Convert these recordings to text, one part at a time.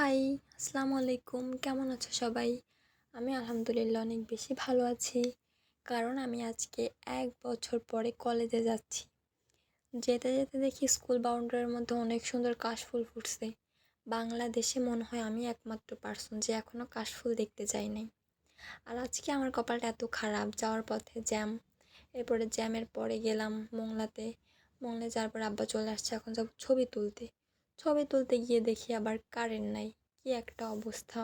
High, আসসালামু আলাইকুম। কেমন আছো সবাই? আমি আলহামদুলিল্লাহ অনেক বেশি ভালো আছি। কারণ আমি আজকে এক বছর পরে কলেজে যাচ্ছি। যেতে যেতে দেখি স্কুল বাউন্ডারির মধ্যে অনেক সুন্দর কাশফুল ফুটছে। বাংলাদেশে মনে হয় আমি একমাত্র পার্সন যে এখনও কাশফুল দেখতে যাই নাই। আর আজকে আমার কপালটা এত খারাপ, যাওয়ার পথে জ্যাম। এরপরে জ্যামের পরে গেলাম মোংলাতে। মোংলায় যাওয়ার পর আব্বা চলে আসছে, এখন যাব ছবি তুলতে। ছবি তুলতে গিয়ে দেখি আবার কারেন্ট নাই। কি একটা অবস্থা।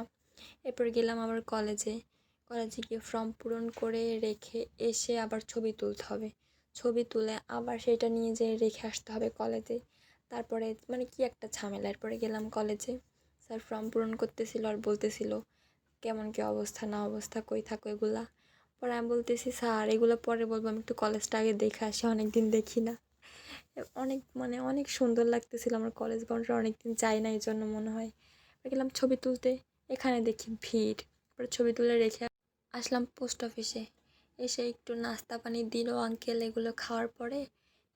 এরপর গেলাম আবার কলেজে কলেজে গিয়ে ফর্ম পূরণ করে রেখে এসে আবার ছবি তুলতে হবে। ছবি তুলে আবার সেটা নিয়ে যেয়ে রেখে আসতে হবে কলেজে তারপরে মানে কি একটা ঝামেলা। এরপরে গেলাম কলেজে স্যার ফর্ম পূরণ করতেছিল আর বলতেছিল, কেমন কি অবস্থা, না অবস্থা, কই থাকো এগুলা? পরে আমি বলতেছি, স্যার, এগুলো পরে বলব। আমি একটু কলেজটা আগে দেখে আসি অনেক দিন দেখি না। অনেক মানে অনেক সুন্দর লাগতেছিল আমার কলেজ বাউন্ডারি অনেক দিন যাই না এই জন্য মনে হয়। গেলাম ছবি তুলতে, এখানে দেখি ভিড়। তারপরে ছবি তুলে রেখে আসলাম পোস্ট অফিসে এসে একটু নাস্তা পানি দিল আঙ্কেল এগুলো খাওয়ার পরে।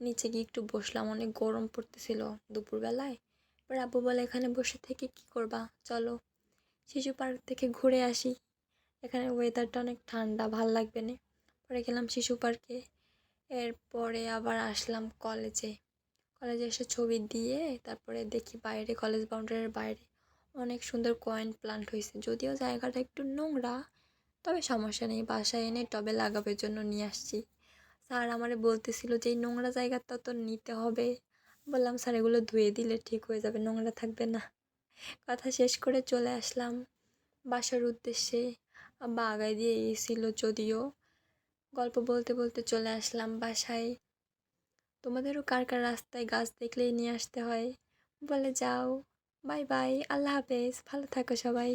নিচে গিয়ে একটু বসলাম, অনেক গরম পড়তেছিল দুপুরবেলায়। এবার আব্বু বলে, এখানে বসে থেকে কি করবা? চলো শিশু পার্ক থেকে ঘুরে আসি। এখানে ওয়েদারটা অনেক ঠান্ডা, ভালো লাগবে না। পরে গেলাম শিশু পার্কে। এরপরে আবার আসলাম কলেজে। কলেজে এসে ছবি দিয়ে তারপরে দেখি বাইরে, কলেজ বাউন্ডারির বাইরে অনেক সুন্দর কয়েন প্লান্ট হয়েছে যদিও জায়গাটা একটু নোংরা, তবে সমস্যা নেই, বাসায় এনে টবে লাগাবার জন্য নিয়ে আসছি। স্যার আমারে বলতেছিল যে, এই নোংরা জায়গাটা তো নিতে হবে। বললাম, স্যার, এগুলো ধুয়ে দিলে ঠিক হয়ে যাবে, নোংরা থাকবে না। কথা শেষ করে চলে আসলাম। বাসার উদ্দেশ্যে বা আগায় দিয়ে এসেছিল যদিও। গল্প বলতে বলতে চলে আসলাম বাসায়। তোমাদেরও কার কার রাস্তায় গাছ দেখলেই নিয়ে আসতে হয়? বলে যাও। বাই বাই, আল্লাহ হাফেজ, ভালো থাকো সবাই।